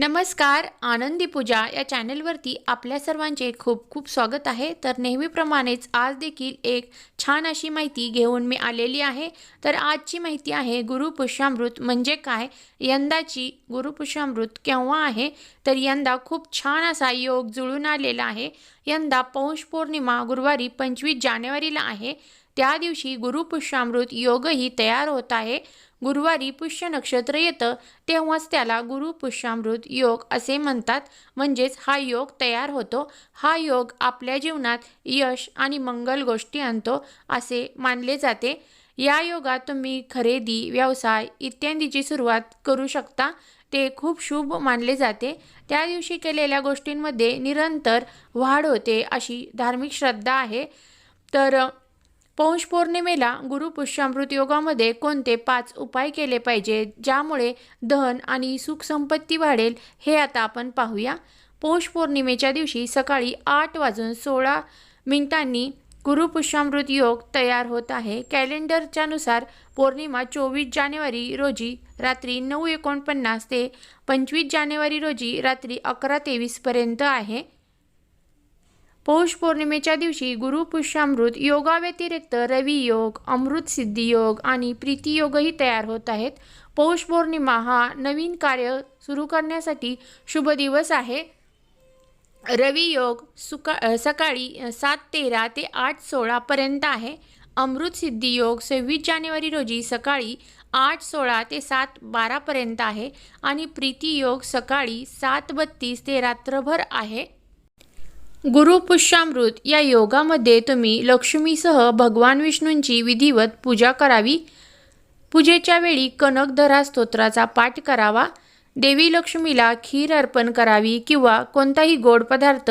नमस्कार आनंदी पूजा या चॅनलवरती आपल्या सर्वांचे खूप खूप स्वागत आहे. तर नेहमीप्रमाणेच आज देखील एक छान अशी माहिती घेऊन मी आलेली आहे. तर आजची माहिती आहे गुरुपुष्यामृत म्हणजे काय? यंदाची गुरुपुष्यामृत केव्हा आहे? तर यंदा खूप छान असा योग जुळून आलेला आहे. यंदा पौष पौर्णिमा गुरुवारी पंचवीस जानेवारीला आहे. त्या दिवशी गुरुपुष्यामृत योगही तयार होत आहे. गुरुवारी पुष्य नक्षत्र येतं तेव्हाच त्याला गुरुपुष्यामृत योग असे म्हणतात. म्हणजेच हा योग तयार होतो. हा योग आपल्या जीवनात यश आणि मंगल गोष्टी आणतो असे मानले जाते. या योगात तुम्ही खरेदी व्यवसाय इत्यादीची सुरुवात करू शकता. ते खूप शुभ मानले जाते. त्या दिवशी केलेल्या गोष्टींमध्ये निरंतर वाढ होते अशी धार्मिक श्रद्धा आहे. तर पौष पौर्णिमेला गुरुपुष्यामृत योगामध्ये कोणते पाच उपाय केले पाहिजे ज्यामुळे धन आणि सुख संपत्ती वाढेल हे आता आपण पाहूया. पौष पौर्णिमेच्या दिवशी सकाळी आठ वाजून सोळा मिनिटांनी गुरुपुष्यामृत योग तयार होत आहे. कॅलेंडरच्या नुसार पौर्णिमा चोवीस जानेवारी रोजी रात्री नऊ एकोणपन्नास ते पंचवीस जानेवारी रोजी रात्री अकरा तेवीसपर्यंत आहे. पौष पौर्णिमेच्या दिवशी गुरुपुष्यामृत योगाव्यतिरिक्त रवी योग अमृत सिद्धी योग आणि प्रीती योगही तयार होत आहेत. पौष पौर्णिमा हा नवीन कार्य सुरू करण्यासाठी शुभ दिवस आहे. रवी योग सुका सकाळी सात तेरा ते आठ सोळापर्यंत आहे. अमृत सिद्धी योग सव्वीस जानेवारी रोजी सकाळी आठ सोळा ते सात बारापर्यंत आहे आणि प्रीती योग सकाळी सात बत्तीस ते रात्रभर आहे. गुरुपुष्यामृत या योगामध्ये तुम्ही लक्ष्मीसह भगवान विष्णूंची विधिवत पूजा करावी. पूजेच्या वेळी कनकधरा स्तोत्राचा पाठ करावा. देवी लक्ष्मीला खीर अर्पण करावी किंवा कोणताही गोड पदार्थ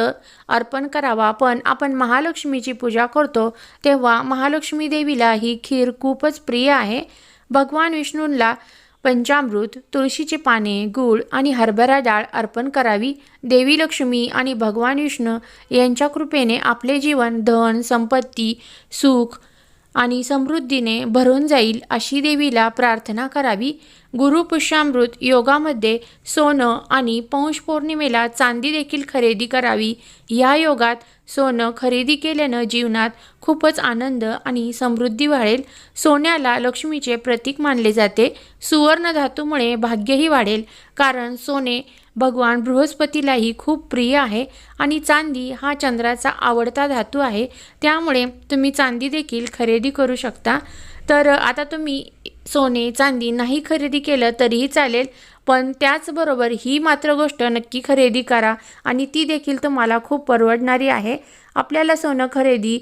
अर्पण करावा. पण आपण महालक्ष्मीची पूजा करतो तेव्हा महालक्ष्मी देवीला ही खीर खूपच प्रिय आहे. भगवान विष्णूंना पंचामृत तुळशीची पाने गूळ आणि हरभरा डाळ अर्पण करावी. देवी लक्ष्मी आणि भगवान विष्णू यांच्या कृपेने आपले जीवन धन संपत्ती सुख आणि समृद्धीने भरून जाईल अशी देवीला प्रार्थना करावी. गुरुपुष्यामृत योगामध्ये सोनं आणि पौष पौर्णिमेला चांदी देखील खरेदी करावी. या योगात सोनं खरेदी केल्यानं जीवनात खूपच आनंद आणि समृद्धी वाढेल. सोन्याला लक्ष्मीचे प्रतीक मानले जाते. सुवर्ण धातूमुळे भाग्यही वाढेल. कारण सोने भगवान बृहस्पतीलाही खूप प्रिय आहे आणि चांदी हा चंद्राचा आवडता धातू आहे. त्यामुळे तुम्ही चांदी देखील खरेदी करू शकता. तर आता तुम्ही सोने चांदी नाही खरेदी केलं तरीही चालेल पण त्याचबरोबर ही मात्र गोष्ट नक्की खरेदी करा आणि ती देखील तुम्हाला खूप परवडणारी आहे. आपल्याला सोनं खरेदी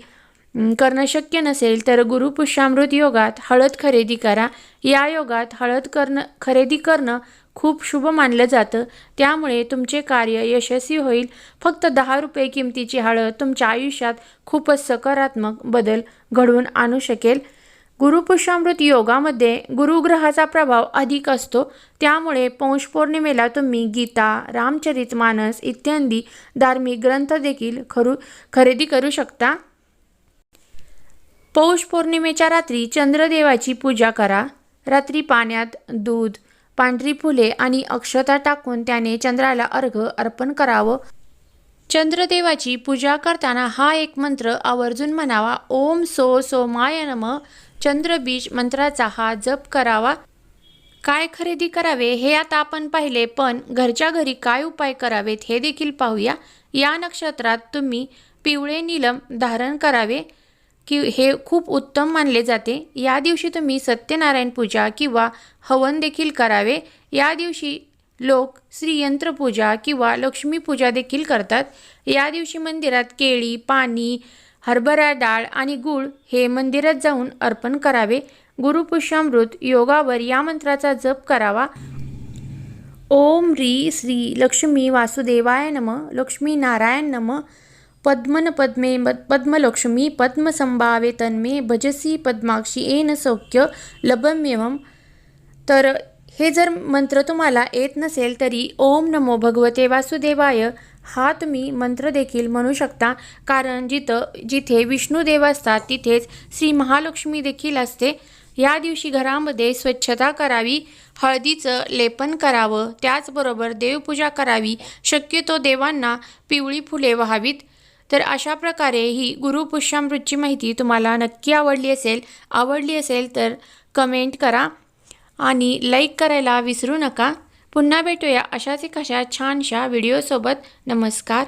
करणं शक्य नसेल तर गुरुपुष्यामृत योगात हळद खरेदी करा. या योगात हळद करणं खरेदी करणं खूप शुभ मानलं जातं. त्यामुळे तुमचे कार्य यशस्वी होईल. फक्त दहा रुपये किमतीची हळद तुमच्या आयुष्यात खूपच सकारात्मक बदल घडवून आणू शकेल. गुरुपुष्यामृत योगामध्ये गुरुग्रहाचा प्रभाव अधिक असतो. त्यामुळे पौष पौर्णिमेला तुम्ही गीता रामचरित मानस इत्यादी धार्मिक ग्रंथ देखील खरू खरेदी करू शकता. पौष पौर्णिमेच्या रात्री चंद्रदेवाची पूजा करा. रात्री पाण्यात दूध पांढरी फुले आणि अक्षता टाकून त्याने चंद्राला अर्घ अर्पण करावं. चंद्रदेवाची पूजा करताना हा एक मंत्र आवर्जून म्हणावा. ओम सो सोमाय नम. चंद्रबीज मंत्राचा हा जप करावा. काय खरेदी करावे हे आता आपण पाहिले पण घरच्या घरी काय उपाय करावेत हे देखील पाहूया. या नक्षत्रात तुम्ही पिवळे नीलम धारण करावे की हे खूप उत्तम मानले जाते. या दिवशी तुम्ही सत्यनारायण पूजा किंवा हवन देखील करावे. या दिवशी लोक श्रीयंत्रपूजा किंवा लक्ष्मीपूजा देखील करतात. या दिवशी मंदिरात केळी पाणी हरभरा डाळ आणि गूळ हे मंदिरात जाऊन अर्पण करावे. गुरुपुष्यामृत योगावर या मंत्राचा जप करावा. ओम री श्री लक्ष्मी वासुदेवाय नम लक्ष्मी नारायण नम पद्मन पद्मे पद्मलक्ष्मी पद्मसंभावे तन्मे भजसी पद्माक्षी येन सौख्य लभम्यवम तर हे जर मंत्र तुम्हाला येत नसेल तरी ओम नमो भगवते वासुदेवाय. हा तुम्ही मंत्र देखील म्हणू शकता. कारण जिथं जिथे विष्णूदेव असतात तिथेच श्री महालक्ष्मी देखील असते. या दिवशी घरामध्ये स्वच्छता करावी हळदीचं लेपन करावं त्याचबरोबर देवपूजा करावी शक्यतो देवांना पिवळी फुले व्हावीत. तर अशा प्रकारे ही गुरुपुष्यामृतची माहिती तुम्हाला नक्की आवडली असेल आवडली असेल तर कमेंट करा आणि लाईक करायला विसरू नका. पुन्हा भेटूया अशाच एक अशा छानशा व्हिडिओसोबत नमस्कार.